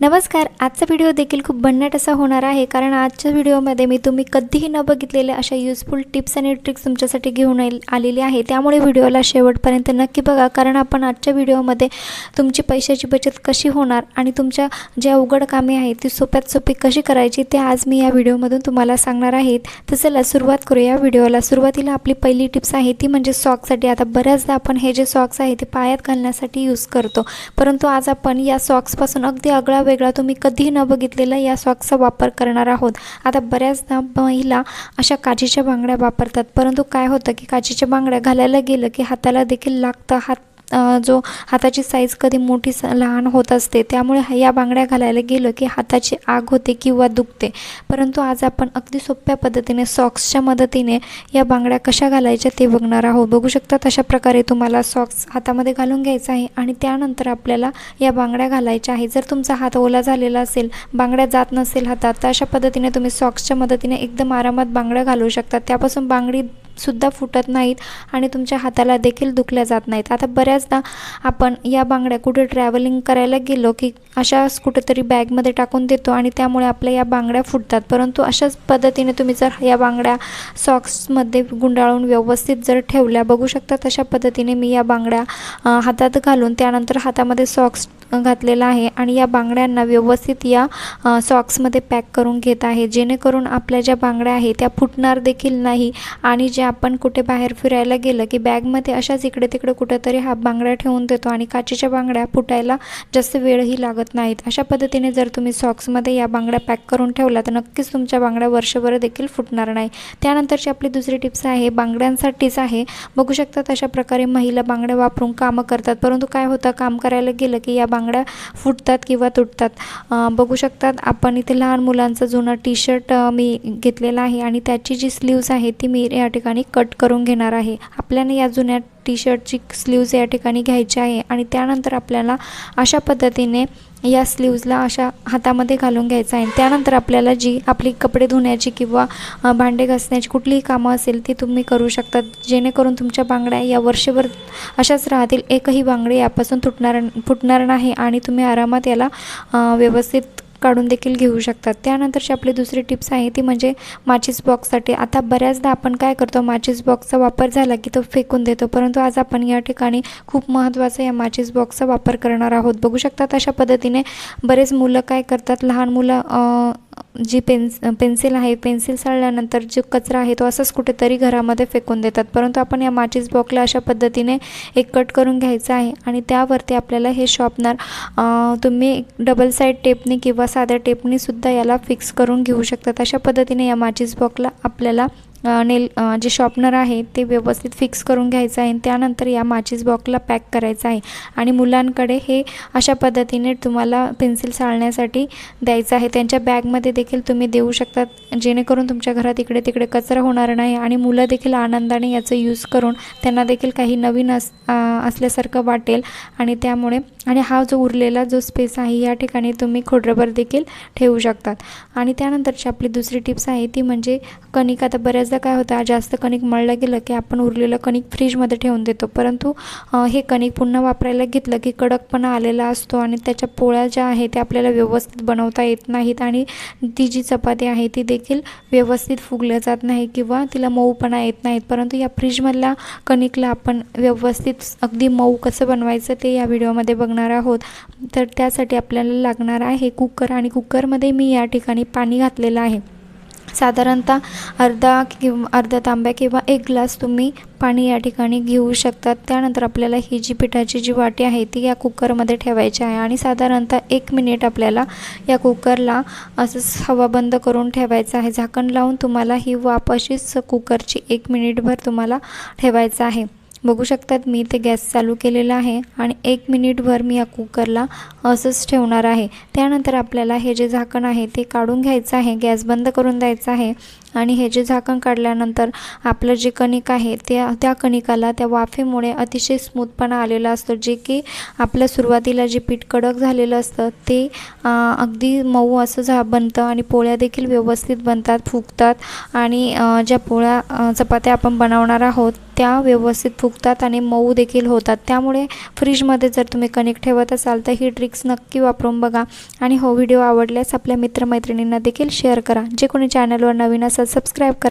नमस्कार आजचा व्हिडिओ देखील खूप भन्नाट असा होणार आहे कारण आजच्या व्हिडिओमध्ये मी तुम्ही कधीही न बघितलेल्या अशा युजफुल टिप्स आणि ट्रिक्स तुमच्यासाठी घेऊन आलेली आहे. त्यामुळे व्हिडिओला शेवटपर्यंत नक्की बघा कारण आपण आजच्या व्हिडिओमध्ये तुमची पैशाची बचत कशी होणार आणि तुमच्या जे अवघड कामे आहेत ती सोप्यात सोपी कशी करायची ते आज मी या व्हिडिओमधून तुम्हाला सांगणार आहेत तर चला सुरुवात करूया. व्हिडिओला सुरुवातीला आपली पहिली टिप्स आहे ती म्हणजे सॉक्ससाठी आता बऱ्याचदा आपण हे जे सॉक्स आहे ते पायात घालण्यासाठी यूज करतो. परंतु आज आपण या सॉक्सपासून अगदी आगळा वेगळा तुम्ही कधीही न बघितलेला या सॉक्सचा वापर करणार आहोत. आता बऱ्याचदा महिला अशा काचेच्या बांगड्या वापरतात. परंतु काय होतं की काचेच्या बांगड्या घालायला गेलं की हाताला देखील लागतं. हात जो हाताची साईज कधी मोठी स लहान होत असते त्यामुळे या बांगड्या घालायला गेलं की हाताची आग होते किंवा दुखते. परंतु आज आपण अगदी सोप्या पद्धतीने सॉक्सच्या मदतीने या बांगड्या कशा घालायच्या ते बघणार आहोत. बघू शकता तशा प्रकारे तुम्हाला सॉक्स हातामध्ये घालून घ्यायचा आहे आणि त्यानंतर आपल्याला या बांगड्या घालायच्या आहे जर तुमचा हात ओला झालेला असेल बांगड्या जात नसेल हातात तर अशा पद्धतीने तुम्ही सॉक्सच्या मदतीने एकदम आरामात बांगड्या घालू शकता. त्यापासून बांगडी सुद्धा फुटत नाहीत आणि तुमच्या हाताला देखील दुखल्या जात नाहीत. आता बऱ्याचदा आपण या बांगड्या कुठे ट्रॅव्हलिंग करायला गेलो की अशाच कुठेतरी बॅगमध्ये टाकून देतो आणि त्यामुळे आपल्या या बांगड्या फुटतात. परंतु अशाच पद्धतीने तुम्ही जर या बांगड्या सॉक्समध्ये गुंडाळून व्यवस्थित जर ठेवल्या बघू शकता तशा पद्धतीने मी या बांगड्या हातात घालून त्यानंतर हातामध्ये सॉक्स घातलेला आहे आणि या बांगड्यांना व्यवस्थित या सॉक्समध्ये पॅक करून घेत आहे. जेणेकरून आपल्या ज्या बांगड्या आहेत त्या फुटणार देखील नाही आणि जे आपण कुठे बाहेर फिरायला गेलं की बॅगमध्ये अशाच इकडे तिकडे कुठेतरी हा बांगड्या ठेवून देतो आणि काचेच्या बांगड्या फुटायला जास्त वेळही लागत नाहीत. अशा पद्धतीने जर तुम्ही सॉक्समध्ये या बांगड्या पॅक करून ठेवल्या तर नक्कीच तुमच्या बांगड्या वर्षभर देखील फुटणार नाही. त्यानंतरची आपली दुसरी टिप्स आहे बांगड्यांसाठीच आहे. बघू शकतात अशा प्रकारे महिला बांगड्या वापरून कामं करतात परंतु काय होतं काम करायला गेलं की या बांगड्या फुटतात किंवा तुटतात. बघू शकतात आपण इथे लहान मुलांचा जुना टी शर्ट मी घेतलेला आहे आणि त्याची जी स्लीव्ज आहे ती मी या ठिकाणी कट करून घेणार आहे. आपल्याला या जुन्या टी शर्टची स्लीव्ज या ठिकाणी घ्यायची आहे आणि त्यानंतर आपल्याला अशा पद्धतीने या स्लीव्जला अशा हातामध्ये घालून घ्यायचं आहे. त्यानंतर आपल्याला जी आपली कपडे धुण्याची किंवा भांडे घासण्याची कुठलीही कामं असेल ती तुम्ही करू शकता. जेणेकरून तुमच्या बांगड्या या वर्षभर अशाच राहतील. एकही बांगडी यापासून तुटणार फुटणार नाही आणि तुम्ही आरामात याला व्यवस्थित काढून देखील घेऊ शकतात. त्यानंतरची आपली दुसरी टिप्स आहे ती म्हणजे माचीस बॉक्ससाठी. आता बऱ्याचदा आपण काय करतो माचीस बॉक्सचा वापर झाला की तो फेकून देतो. परंतु आज आपण या ठिकाणी खूप महत्त्वाचा या माचीस बॉक्सचा वापर करणार आहोत. बघू शकतात अशा पद्धतीने बरेच मुलं काय करतात लहान मुलं जी पेन्स पेन्सिल आहे पेन्सिल साळल्यानंतर जो कचरा आहे तो असंच कुठेतरी घरामध्ये फेकून देतात. परंतु आपण या माचीस बॉक्सला अशा पद्धतीने एक कट करून घ्यायचं आहे आणि त्यावरती आपल्याला हे शॉपनर तुम्ही डबल साईड टेपने किंवा साध्या टेपनेसुद्धा याला फिक्स करून घेऊ शकतात. अशा पद्धतीने या माचीस बॉक्सला आपल्याला नेल जे शॉपनर आहे ते व्यवस्थित फिक्स करून घ्यायचं आहे आणि त्यानंतर या माचीस बॉक्सला पॅक करायचं आहे. आणि मुलांकडे हे अशा पद्धतीने तुम्हाला पेन्सिल साळण्यासाठी द्यायचं आहे. त्यांच्या बॅगमध्ये देखील तुम्ही देऊ शकतात जेणेकरून तुमच्या घरात इकडे तिकडे कचरा होणार नाही आणि मुलं देखील आनंदाने याचं यूज करून त्यांना देखील काही नवीन अस असल्यासारखं वाटेल. आणि त्यामुळे आणि हा जो उरलेला जो स्पेस आहे या ठिकाणी तुम्ही खोडरबर देखील ठेवू शकतात. आणि त्यानंतरची आपली दुसरी टिप्स आहे ती म्हणजे कणिक आता बऱ्याचदा काय होतं जास्त कणिक मळलं गेलं की आपण उरलेलं कणिक फ्रीजमध्ये ठेवून देतो. परंतु हे कणिक पुन्हा वापरायला घेतलं की कडकपणा आलेला असतो आणि त्याच्या पोळ्या ज्या आहेत त्या आपल्याला व्यवस्थित बनवता येत नाहीत आणि ती जी चपाती आहे ती देखील व्यवस्थित फुगल्या जात नाही किंवा तिला मऊपणा येत नाहीत. परंतु या फ्रीजमधल्या कणिकला आपण व्यवस्थित अगदी मऊ कसं बनवायचं ते या व्हिडिओमध्ये बघणार आहोत. तर त्यासाठी आपल्याला लागणार आहे कुकर आणि कुकरमध्ये मी या ठिकाणी पाणी घातलेलं आहे. साधारणतः अर्धा किंवा अर्धा तांब्या किंवा एक ग्लास तुम्ही पाणी या ठिकाणी घेऊ शकतात त्यानंतर आपल्याला ही जी पिठाची जी वाटी आहे ती या कुकरमध्ये ठेवायची आहे आणि साधारणतः एक मिनिट आपल्याला या कुकरला असंच हवा बंद करून ठेवायचं आहे. झाकण लावून तुम्हाला ही वाप अशीच कुकरची एक मिनिटभर तुम्हाला ठेवायचं आहे. बघू शकतात मी ते गॅस चालू केलेला आहे आणि एक मिनिटभर मी या कुकरला असंच ठेवणार आहे. त्यानंतर आपल्याला हे जे झाकण आहे ते काढून घ्यायचं आहे गॅस बंद करून द्यायचा आहे आणि हे जे झाकण काढल्यानंतर आपलं जे कणिक आहे त्या त्या कणिकाला त्या वाफेमुळे अतिशय स्मूथपणा आलेला असतो. जे की आपलं सुरुवातीला जे पीठ कडक झालेलं असतं ते अगदी मऊ असं झा बनतं आणि पोळ्या देखील व्यवस्थित बनतात फुगतात आणि ज्या पोळ्या चपात्या आपण बनवणार आहोत त्या व्यवस्थित फुगतात आणि मऊ देखील होतात. त्यामुळे फ्रीजमध्ये जर तुम्ही कणिक ठेवत असाल तर ही ट्रिक्स नक्की वापरून बघा आणि हो व्हिडिओ आवडल्यास आपल्या मित्रमैत्रिणींना देखील शेअर करा. जे कोणी चॅनलवर नवीन असाल सबस्क्राईब करा